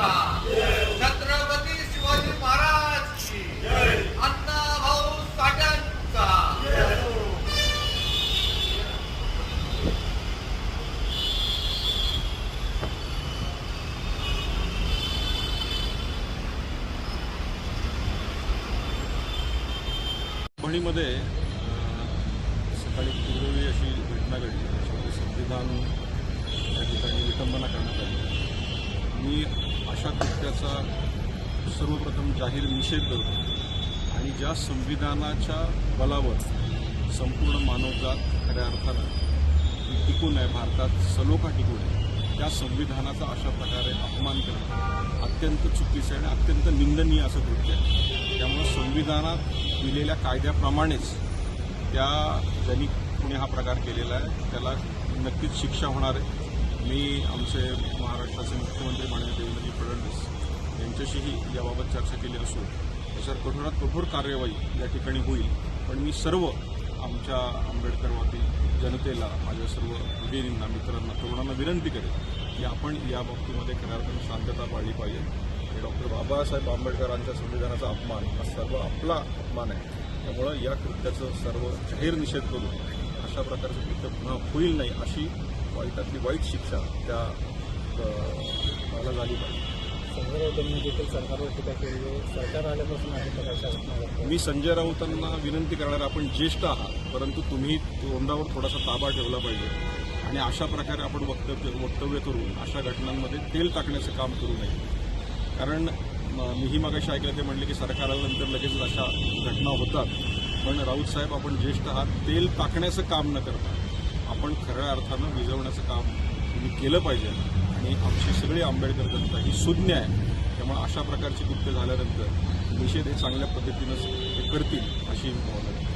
छत्रपती शिवाजी महाराज की अण्णा भाऊ साठ्यांचा. परभणीमध्ये सकाळी पूर्वी अशी घटना घडली. त्याच्यामध्ये संविधान त्या ठिकाणी विटंबना करण्यात आली. मी अशा कृत्याचा सर्वप्रथम जाहीर निषेध करतो. आणि ज्या संविधानाच्या बलावर संपूर्ण मानवजात खऱ्या अर्थानं टिकून आहे भारतात सलोखा टिकून आहे त्या संविधानाचा अशा प्रकारे अपमान करणं अत्यंत चुकीचं आहे आणि अत्यंत निंदनीय असं कृत्य आहे. त्यामुळं संविधानात दिलेल्या कायद्याप्रमाणेच त्या ज्यांनी कुणी हा प्रकार केलेला आहे त्याला नक्कीच शिक्षा होणार आहे. मी आमचे महाराष्ट्राचे मुख्यमंत्री माननीय देवेंद्रजी फडणवीस यांच्याशीही याबाबत चर्चा केली असून त्याच्यावर कठोरात कठोर कार्यवाही या ठिकाणी होईल. पण मी सर्व आमच्या आंबेडकरवादी जनतेला माझ्या सर्व भगिनींना मित्रांना तरुणांना विनंती करेन की आपण या बाबतीमध्ये खऱ्या शांतता पाळली पाहिजे. आणि डॉक्टर बाबासाहेब आंबेडकरांच्या संविधानाचा अपमान हा सर्व आपला अपमान आहे. त्यामुळं या कृत्याचं सर्व जाहीर निषेध करून अशा प्रकारचं कृत्य पुन्हा होईल नाही अशी वाईटातली वाईट शिक्षा त्या मला झाली पाहिजे. संजय राऊतांनी देखील सरकारवर टीका केली आहे. सरकार आल्यापासून घटना मी संजय राऊतांना विनंती करणार आपण ज्येष्ठ आहात परंतु तुम्ही तोंडावर थोडासा ताबा ठेवला पाहिजे. आणि अशा प्रकारे आपण वक्तव्य वक्तव्य करून अशा घटनांमध्ये तेल टाकण्याचं काम करू नये. कारण मीही मागाशी ऐकलं ते म्हणले की सरकार आल्यानंतर लगेच अशा घटना होतात. पण राऊत साहेब आपण ज्येष्ठ आहात तेल टाकण्याचं काम न करता आपण खऱ्या अर्थानं विजवण्याचं काम तुम्ही केलं पाहिजे. आणि आमची सगळी आंबेडकर जनता ही सुज्ञ आहे. त्यामुळे अशा प्रकारची कृत्य झाल्यानंतर निषेध हे चांगल्या पद्धतीनं करतील अशी भावना